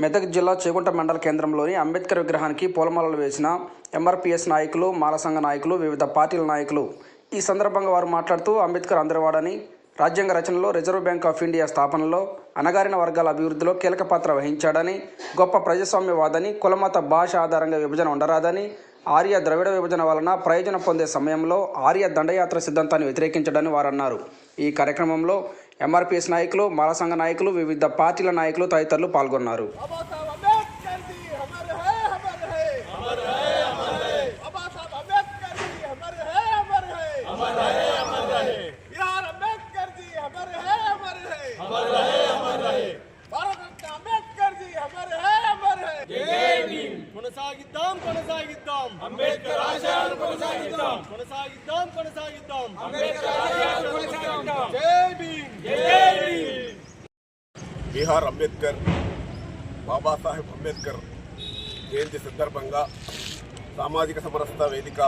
మెదక్ జిల్లా చేగుంట మండల కేంద్రంలోని అంబేద్కర్ విగ్రహానికి పూలమాలలు వేసిన ఎంఆర్పిఎస్ నాయకులు మాలసంఘ నాయకులు వివిధ పార్టీల నాయకులు. ఈ సందర్భంగా వారు మాట్లాడుతూ అంబేద్కర్ అందరివాడని రాజ్యాంగ రచనలో రిజర్వ్ బ్యాంక్ ఆఫ్ ఇండియా స్థాపనలో అణగారిన వర్గాల అభివృద్ధిలో కీలక పాత్ర వహించాడని గొప్ప ప్రజాస్వామ్యవాదని కులమత భాష ఆధారంగా విభజన ఉండరాదని ఆర్య ద్రవిడ విభజన వలన ప్రయోజనం పొందే సమయంలో ఆర్య దండయాత్ర సిద్ధాంతాన్ని వ్యతిరేకించడని వారు అన్నారు ఈ కార్యక్రమంలో ఎంఆర్పిఎస్ నాయకులు మాల సంఘ నాయకులు వివిధ పార్టీల నాయకులు తదితరులు పాల్గొన్నారు. కొనసాగిద్దాం కొనసాగిద్దాం. అంబేద్కర్ ఆశయాలను కొనసాగిద్దాం. కొనసాగిద్దాం కొనసాగిద్దాం. అంబేద్కర్ ఆశయాలను కొనసాగిద్దాం. జై భీమ్. జై భీమ్. బీహార్ అంబేద్కర్ బాబాసాహెబ్ అంబేద్కర్ జయంతి సందర్భంగా సామాజిక సమరసత వేదిక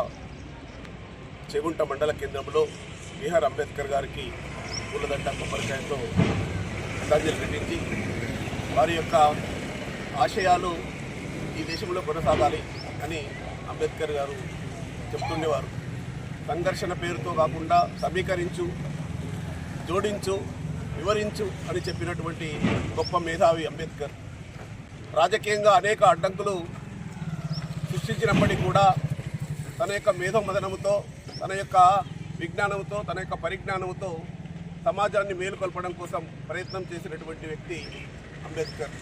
చెగుంట మండల కేంద్రంలో బీహార్ అంబేద్కర్ గారికి పూలదండ కొబ్బరికాయతో శ్రద్ధాంజలి ఘటించి వారి యొక్క ఆశయాలు ఈ దేశంలో కొనసాగాలి అని అంబేద్కర్ గారు చెప్తుండేవారు. సంఘర్షణ పేరుతో కాకుండా సమీకరించు జోడించు వివరించు అని చెప్పినటువంటి గొప్ప మేధావి అంబేద్కర్. రాజకీయంగా అనేక అడ్డంకులు సృష్టించినప్పటికీ కూడా తన యొక్క మేధోమదనముతో తన యొక్క విజ్ఞానంతో తన యొక్క పరిజ్ఞానంతో సమాజాన్ని మేలుకొల్పడం కోసం ప్రయత్నం చేసినటువంటి వ్యక్తి అంబేద్కర్.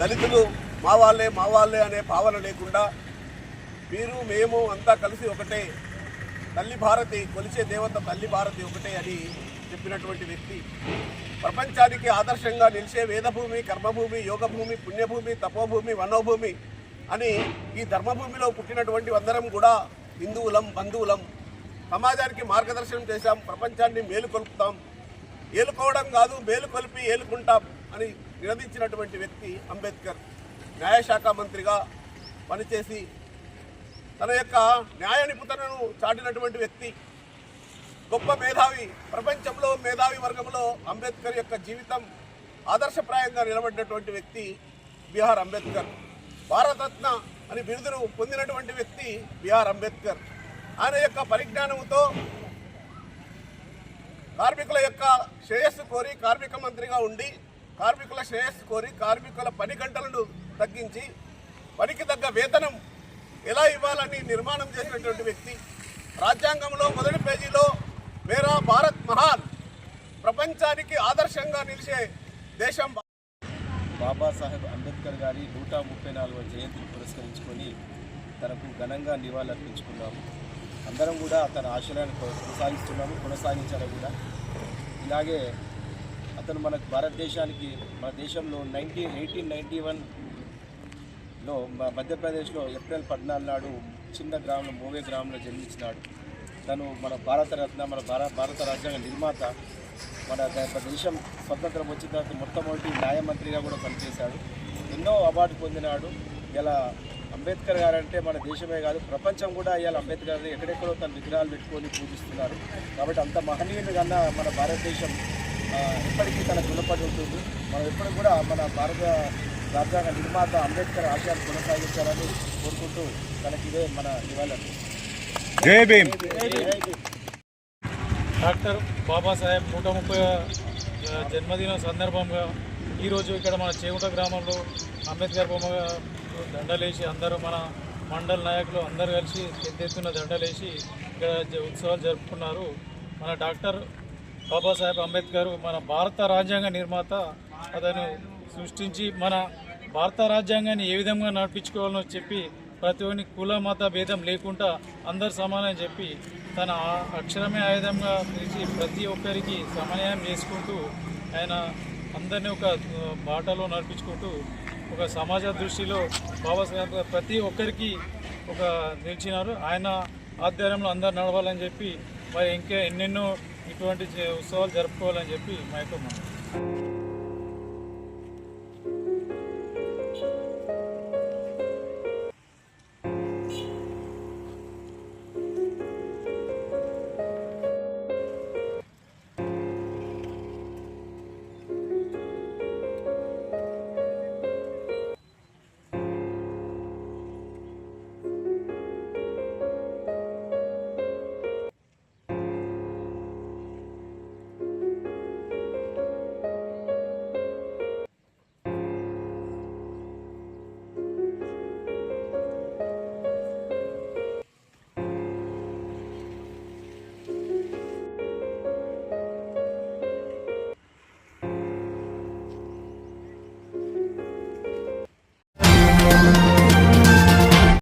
దళితులు మా వాళ్ళే మా వాళ్ళే అనే భావన లేకుండా మీరు మేము అంతా కలిసి ఒకటే తల్లి భారతి కొలిచే దేవత తల్లి భారతి ఒకటే అని చెప్పినటువంటి వ్యక్తి. ప్రపంచానికి ఆదర్శంగా నిలిచే వేదభూమి కర్మభూమి యోగభూమి పుణ్యభూమి తపోభూమి వనోభూమి అని ఈ ధర్మభూమిలో పుట్టినటువంటి అందరం కూడా హిందువులం బంధువులం. సమాజానికి మార్గదర్శనం చేశాం ప్రపంచాన్ని మేలుకొల్పుతాం ఏలుకోవడం కాదు మేలుకొల్పి ఏలుకుంటాం అని నినదించినటువంటి వ్యక్తి అంబేద్కర్. న్యాయశాఖ మంత్రిగా పనిచేసి తన యొక్క న్యాయ నిపుణతను చాటినటువంటి వ్యక్తి గొప్ప మేధావి ప్రపంచంలో మేధావి వర్గంలో అంబేద్కర్ యొక్క జీవితం ఆదర్శప్రాయంగా నిలబడినటువంటి వ్యక్తి బిహార్ అంబేద్కర్. భారతరత్న అని బిరుదును పొందినటువంటి వ్యక్తి బిఆర్ అంబేద్కర్. ఆయన యొక్క పరిజ్ఞానంతో కార్మికుల యొక్క శ్రేయస్సు కోరి కార్మిక మంత్రిగా ఉండి కార్మికుల శ్రేయస్సు కోరి కార్మికుల పని గంటలను తగ్గించి పనికి తగ్గ వేతనం ఎలా ఇవ్వాలని నిర్మాణం చేసినటువంటి వ్యక్తి రాజ్యాంగంలో మొదటి పేజీలో మేరా భారత్ మహాన్ ప్రపంచానికి ఆదర్శంగా నిలిచే దేశం బాబాసాహెబ్ అంబేద్కర్ గారి నూట ముప్పై నాలుగవ జయంతిని పురస్కరించుకొని తనకు ఘనంగా నివాళులర్పించుకున్నాము. అందరం కూడా తన ఆశయాన్ని కొనసాగిస్తున్నాము కొనసాగించాలి కూడా. ఇలాగే అతను మనకు భారతదేశానికి మన దేశంలో నైన్టీన్ ఎయిటీన్ నైంటీ వన్లో మధ్యప్రదేశ్లో ఏప్రిల్ పద్నాలుగు నాడు చిన్న గ్రామంలో మోవే గ్రామంలో జన్మించినాడు. తను మన భారతరత్న మన భారత భారత రాజ్యాంగ నిర్మాత. మన దేశం స్వతంత్రం వచ్చిన తర్వాత మొట్టమొదటి న్యాయమంత్రిగా కూడా పనిచేశాడు. ఎన్నో అవార్డు పొందినాడు. ఇలా అంబేద్కర్ గారు అంటే మన దేశమే కాదు ప్రపంచం కూడా ఇవాళ అంబేద్కర్ ఎక్కడెక్కడో తన విగ్రహాలు పెట్టుకొని పూజిస్తున్నారు. కాబట్టి అంత మహనీయుని కన్నా మన భారతదేశం ఆ, ఎప్పటికీ తనకు రుణపడి ఉంటుంది. మనం ఎప్పటికి కూడా మన భారత రాజ్యాంగ నిర్మాత అంబేద్కర్ ఆశయాలు కొనసాగించాలని కోరుకుంటూ తనకి ఇదే మన నివాళులు జై భీమ్. డాక్టర్ బాబాసాహెబ్ నూట ముప్పై జన్మదిన సందర్భంగా ఈరోజు ఇక్కడ మన చేగుంట గ్రామంలో అంబేద్కర్ బొమ్మ దండలేసి అందరూ మన మండల నాయకులు అందరూ కలిసి పెద్ద ఎత్తున దండలేసి ఇక్కడ ఉత్సవాలు జరుపుకున్నారు. మన డాక్టర్ బాబాసాహెబ్ అంబేద్కర్ మన భారత రాజ్యాంగ నిర్మాత. అతను సృష్టించి మన భారత రాజ్యాంగాన్ని ఏ విధంగా నడిపించుకోవాలో చెప్పి ప్రతి ఒక్కరిని కుల మత భేదం లేకుండా అందరు సమానం చెప్పి తన అక్షరమే ఆయుధంగా పిలిచి ప్రతి ఒక్కరికి సమన్వయం చేసుకుంటూ ఆయన అందరినీ ఒక బాటలో నడిపించుకుంటూ ఒక సమాజ దృష్టిలో బాబాసాహెబ్ ప్రతి ఒక్కరికి ఒక నిలిచినారు. ఆయన ఆధ్వర్యంలో అందరు నడవాలని చెప్పి మరి ఇంకా ఎన్నెన్నో ఇటువంటి ఉత్సవాలు జరుపుకోవాలని చెప్పి మా యొక్క